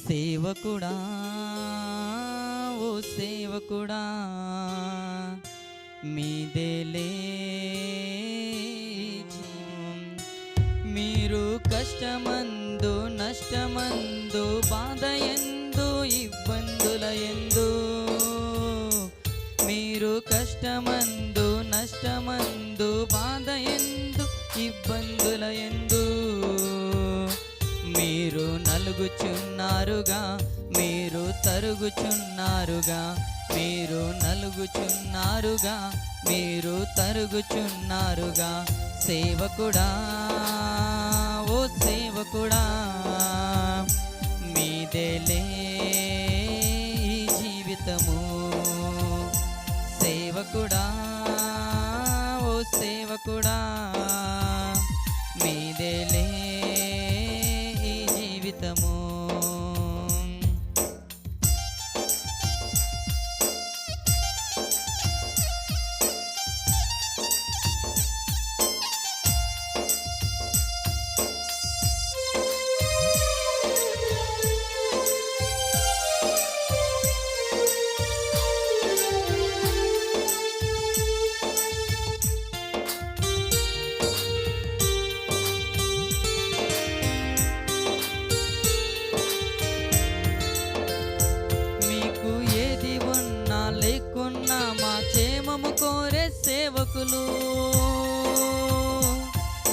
సేవకుడా? ఓ సేవకుడా మీదేలే మీరు కష్టమందు నష్టమందు బాధ ఎందు ఇబ్బందుల ఎందు మీరు కష్టమందు నష్టమందు బాధ ఎందు ఇబ్బందుల ఎందు మీరు నలుగుచున్నారుగా మీరు తరుగుచున్నారుగా మీరు నలుగుచున్నారుగా మీరు తరుగుచున్నారుగా. సేవకుడా ఓ సేవకుడా మీదేలే జీవితము. సేవకుడా ఓ సేవకుడా మీదేలే జీవితము. సేవకులు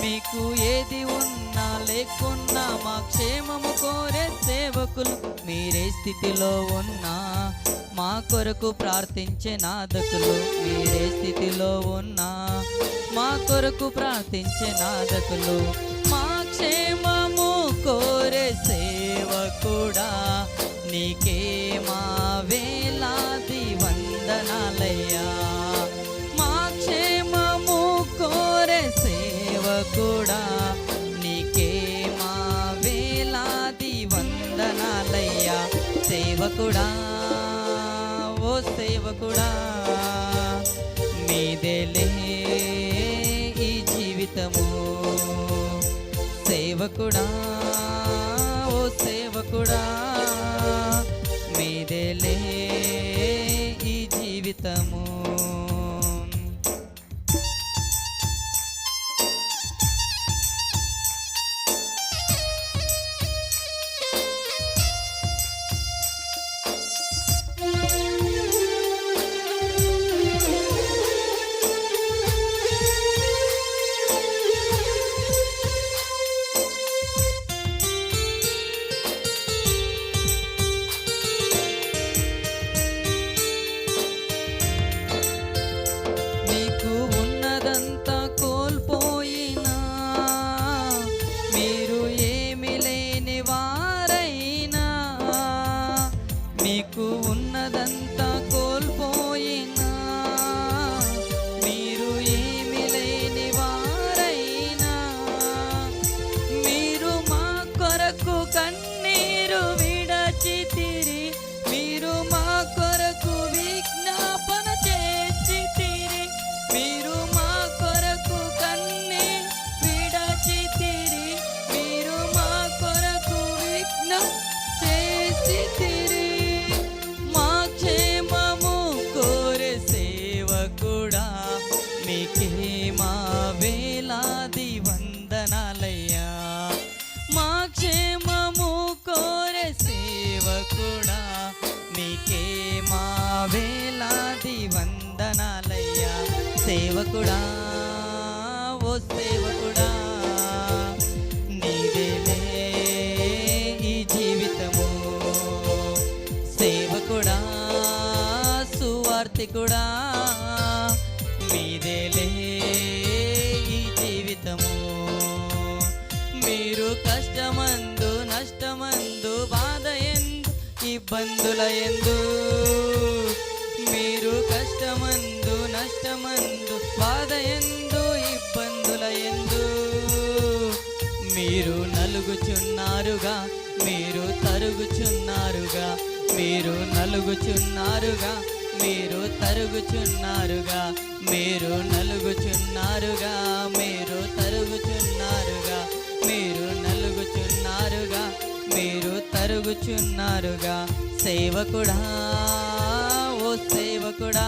మీకు ఏది ఉన్నా లేకున్నా మా క్షేమము కోరే సేవకులు మీరే స్థితిలో ఉన్నా మా కొరకు ప్రార్థించే నాదకులు మీరే స్థితిలో ఉన్నా మా కొరకు ప్రార్థించే నాదకులు మా క్షేమము కోరే సేవకుడా నీకే మా సేవకుడా ఓ సేవకుడా మీదేలే ఈ జీవితము. సేవకుడా ఓ సేవకుడా మీదేలే ఈ జీవితము. మీకు ఉన్నదంతా వేలాది వందనాలయ్యా. సేవకుడా ఓ సేవకుడా నీవేలే ఈ జీవితము. సేవకుడా సువార్థికుడా మీదేలే ఈ జీవితము. మీరు కష్టమందు నష్టమందు బాధ ఎందు ఇబ్బందుల ఎందు మీరు కష్టమందు నష్టమందు బాధ ఎందు ఇబ్బందుల ఎందు మీరు నలుగుచున్నారుగా మీరు తరుగుచున్నారుగా మీరు నలుగుచున్నారుగా మీరు తరుగుచున్నారుగా మీరు నలుగుచున్నారుగా మీరు తరుగుచున్నారుగా మీరు నలుగుచున్నారుగా మీరు తరుగుచున్నారుగా సేవకుడా. సేవకుడా.